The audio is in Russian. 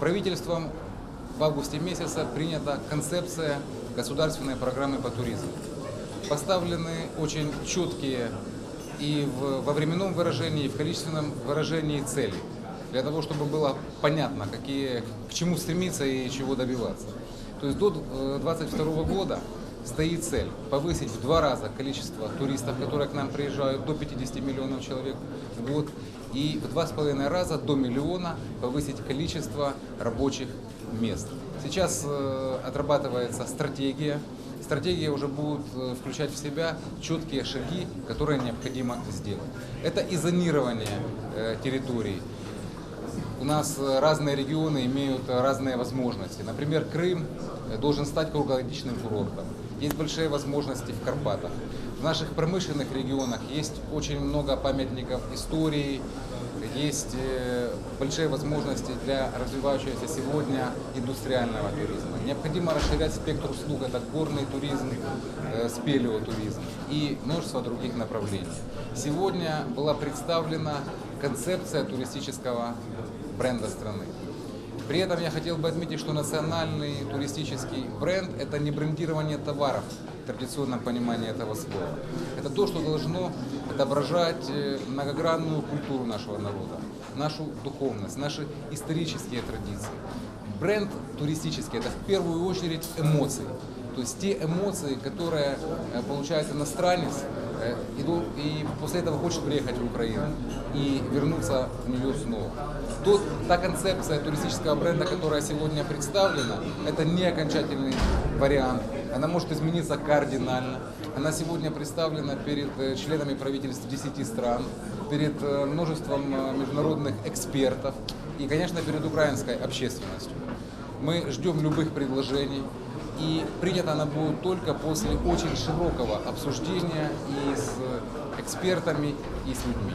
Правительством в августе месяца принята концепция государственной программы по туризму. Поставлены очень четкие и в- во временном выражении, и в количественном выражении цели, для того, чтобы было понятно, какие, к чему стремиться и чего добиваться. То есть до 2022 года стоит цель повысить в два раза количество туристов, которые к нам приезжают, до 50 миллионов человек в год, и в два с половиной раза до миллиона повысить количество рабочих мест. Сейчас э, отрабатывается стратегия. Стратегия уже будет э, включать в себя четкие шаги, которые необходимо сделать. Это и зонирование э, территорий, у нас э, разные регионы имеют разные возможности. Например, Крым должен стать круглогодичным курортом. Есть большие возможности в Карпатах. В наших промышленных регионах есть очень много памятников истории, есть э, большие возможности для развивающегося сегодня индустриального туризма. Необходимо расширять спектр услуг, это горный туризм, э, спелеотуризм и множество других направлений. Сегодня была представлена концепция туристического бренда страны. При этом я хотел бы отметить, что национальный туристический бренд – это не брендирование товаров в традиционном понимании этого слова. Это то, что должно отображать э, многогранную культуру нашего народа, нашу духовность, наши исторические традиции. Бренд туристический – это в первую очередь эмоции. То есть те эмоции, которые э, получает иностранец, э, иду- и после этого хочет приехать в Украину и вернуться в нее снова. Тот, та концепция туристического бренда, которая сегодня представлена, это не окончательный вариант. Она может измениться кардинально. Она сегодня представлена перед э, членами правительств 10 стран, перед э, множеством международных экспертов и, конечно, перед украинской общественностью. Мы ждем любых предложений, и принята она будет только после очень широкого обсуждения и с экспертами, и с людьми.